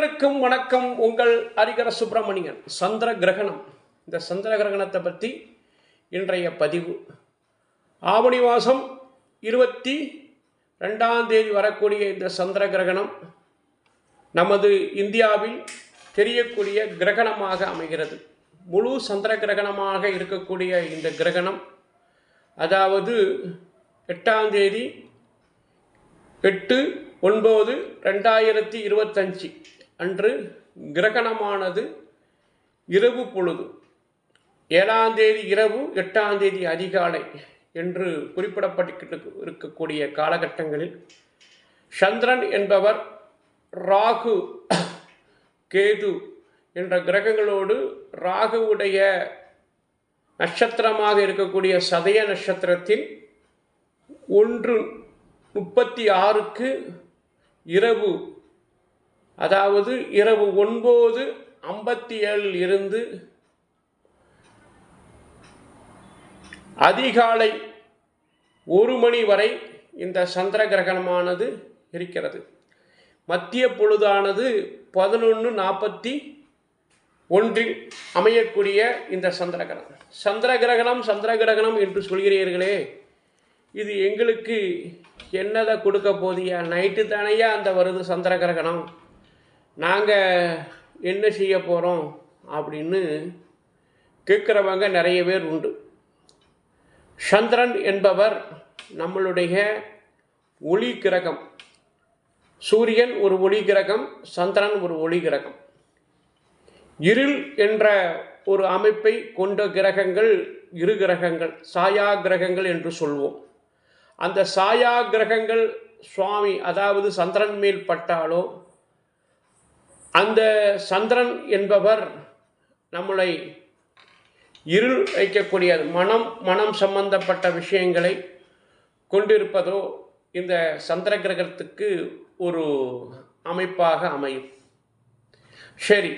அனைவருக்கும் வணக்கம். உங்கள் ஹரிகர சுப்பிரமணியன். சந்திர கிரகணம். இந்த சந்திர கிரகணத்தை பற்றி இன்றைய பதிவு. ஆவணி மாதம் இருபத்தி ரெண்டாம் தேதி வரக்கூடிய இந்த சந்திர கிரகணம் நமது இந்தியாவில் தெரியக்கூடிய கிரகணமாக அமைகிறது. முழு சந்திர கிரகணமாக இருக்கக்கூடிய இந்த கிரகணம் அதாவது எட்டாம் தேதி எட்டு ஒன்பது ரெண்டாயிரத்தி இருபத்தஞ்சி. அன்று கிரகணமானது இரவு பொழுது. ஏழாம் தேதி இரவு எட்டாம் தேதி அதிகாலை என்று குறிப்பிடப்பட்டு இருக்கக்கூடிய காலகட்டங்களில் சந்திரன் என்பவர் ராகு கேது என்ற கிரகங்களோடு ராகுவுடைய நட்சத்திரமாக இருக்கக்கூடிய சதய நட்சத்திரத்தில் ஒன்று முப்பத்தி ஆறுக்கு இரவு அதாவது இரவு ஒன்பது ஐம்பத்தி ஏழில் இருந்து அதிகாலை ஒரு மணி வரை இந்த சந்திர கிரகணமானது இருக்கிறது. மத்திய பொழுதானது பதினொன்று நாற்பத்தி ஒன்றில் அமையக்கூடிய இந்த சந்திர கிரகணம். சந்திர கிரகணம் சந்திர கிரகணம் என்று சொல்கிறீர்களே இது எங்களுக்கு என்னதை கொடுக்க போதியா? நைட்டு தானையா அந்த வருது சந்திர கிரகணம்? நாங்கள் என்ன செய்ய போகிறோம் அப்படின்னு கேட்குறவங்க நிறைய பேர் உண்டு. சந்திரன் என்பவர் நம்மளுடைய ஒளி கிரகம். சூரியன் ஒரு ஒளி கிரகம் சந்திரன் ஒரு ஒளி கிரகம். இருள் என்ற ஒரு அமைப்பை கொண்ட கிரகங்கள் இரு கிரகங்கள் சாயா கிரகங்கள் என்று சொல்வோம். அந்த சாயா கிரகங்கள் சுவாமி அதாவது சந்திரன் மேல் பட்டாலோ அந்த சந்திரன் என்பவர் நம்மளை இருள் வைக்கக்கூடிய மனம் மனம் சம்பந்தப்பட்ட விஷயங்களை கொண்டிருப்பதோ இந்த சந்திர கிரகத்துக்கு ஒரு அமைப்பாக அமையும். சரி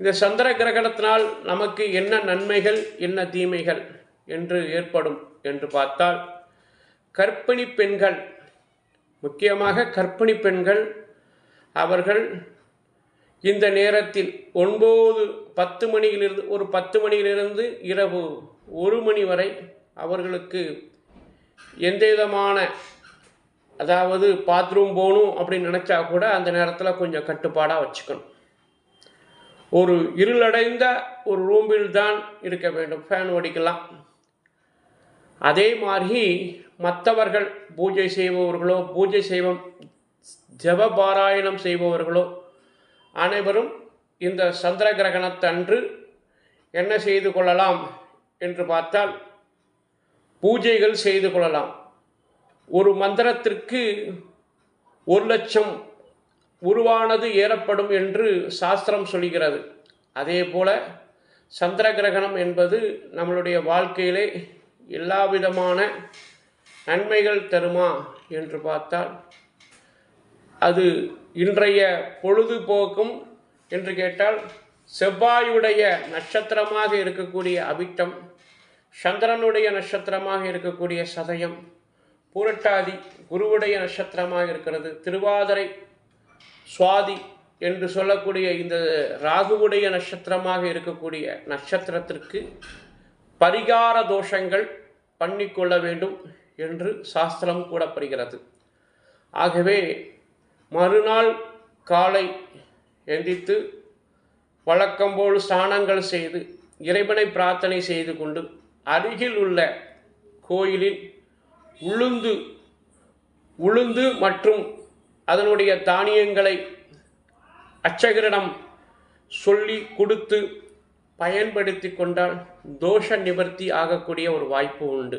இந்த சந்திர கிரகணத்தினால் நமக்கு என்ன நன்மைகள் என்ன தீமைகள் என்று ஏற்படும் என்று பார்த்தால் கற்பிணி பெண்கள் முக்கியமாக கற்பிணி பெண்கள் அவர்கள் இந்த நேரத்தில் ஒன்பது பத்து மணியிலிருந்து ஒரு பத்து மணியிலிருந்து இரவு ஒரு மணி வரை அவர்களுக்கு எந்த விதமான அதாவது பாத்ரூம் போகணும் அப்படின்னு நினச்சா கூட அந்த நேரத்தில் கொஞ்சம் கட்டுப்பாடாக வச்சுக்கணும். ஒரு இருளடைந்த ஒரு ரூமில் தான் இருக்க வேண்டும் ஃபேன் ஓடிக்கலாம். அதே மாதிரி மற்றவர்கள் பூஜை செய்பவர்களோ பூஜை செய்வம் ஜப பாராயணம் செய்பவர்களோ அனைவரும் இந்த சந்திர கிரகணத்தன்று என்ன செய்து கொள்ளலாம் என்று பார்த்தால் பூஜைகள் செய்து கொள்ளலாம். ஒரு மந்திரத்திற்கு ஒரு லட்சம் உருவானது ஏறப்படும் என்று சாஸ்திரம் சொல்கிறது. அதே போல சந்திர கிரகணம் என்பது நம்மளுடைய வாழ்க்கையிலே எல்லா விதமான நன்மைகள் தருமா என்று பார்த்தால் அது இன்றைய பொழுதுபோக்கும் என்று கேட்டால் செவ்வாயுடைய நட்சத்திரமாக இருக்கக்கூடிய அபிட்டம் சந்திரனுடைய நட்சத்திரமாக இருக்கக்கூடிய சதயம் பூரட்டாதி குருவுடைய நட்சத்திரமாக இருக்கிறது திருவாதிரை சுவாதி என்று சொல்லக்கூடிய இந்த ராகுவுடைய நட்சத்திரமாக இருக்கக்கூடிய நட்சத்திரத்திற்கு பரிகார தோஷங்கள் பண்ணிக்கொள்ள வேண்டும் என்று சாஸ்திரம் கூறப்படுகிறது. ஆகவே மறுநாள் காலை எந்தித்து வழக்கம்போல் ஸ்நானங்கள் செய்து இறைவனை பிரார்த்தனை செய்து கொண்டு அருகில் உள்ள கோயிலில் உளுந்து உளுந்து மற்றும் அதனுடைய தானியங்களை அச்சகரிடம் சொல்லி கொடுத்து பயன்படுத்தி கொண்டால் தோஷ நிவர்த்தி ஆகக்கூடிய ஒரு வாய்ப்பு உண்டு.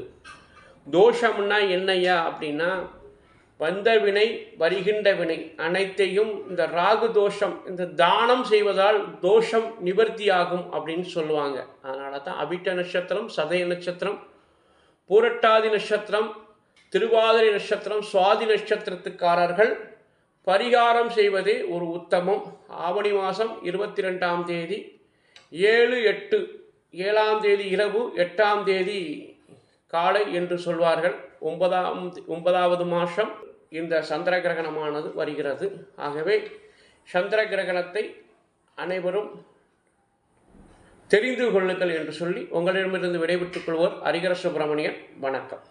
தோஷம்னா என்னையா அப்படின்னா வந்த வினை வருகின்ற வினை. அனைத்தையும் இந்த ராகு தோஷம் இந்த தானம் செய்வதால் தோஷம் நிவர்த்தி ஆகும் அப்படின்னு சொல்லுவாங்க. அதனால தான் அபிட்ட நட்சத்திரம் சதய நட்சத்திரம் பூரட்டாதி நட்சத்திரம் திருவாதிரை நட்சத்திரம் சுவாதி நட்சத்திரத்துக்காரர்கள் பரிகாரம் செய்வதே ஒரு உத்தமம். ஆவணி மாதம் இருபத்தி ரெண்டாம் தேதி ஏழு எட்டு ஏழாம் தேதி இரவு எட்டாம் தேதி காலை என்று சொல்வார்கள். ஒன்பதாம் ஒன்பதாவது மாதம் இந்த சந்திர கிரகணமானது வருகிறது. ஆகவே சந்திர கிரகணத்தை அனைவரும் தெரிந்து கொள்ளுங்கள் என்று சொல்லி உங்களிடமிருந்து விடைபெற்றுக் கொள்வோர் ஹரிகர சுப்பிரமணியன். வணக்கம்.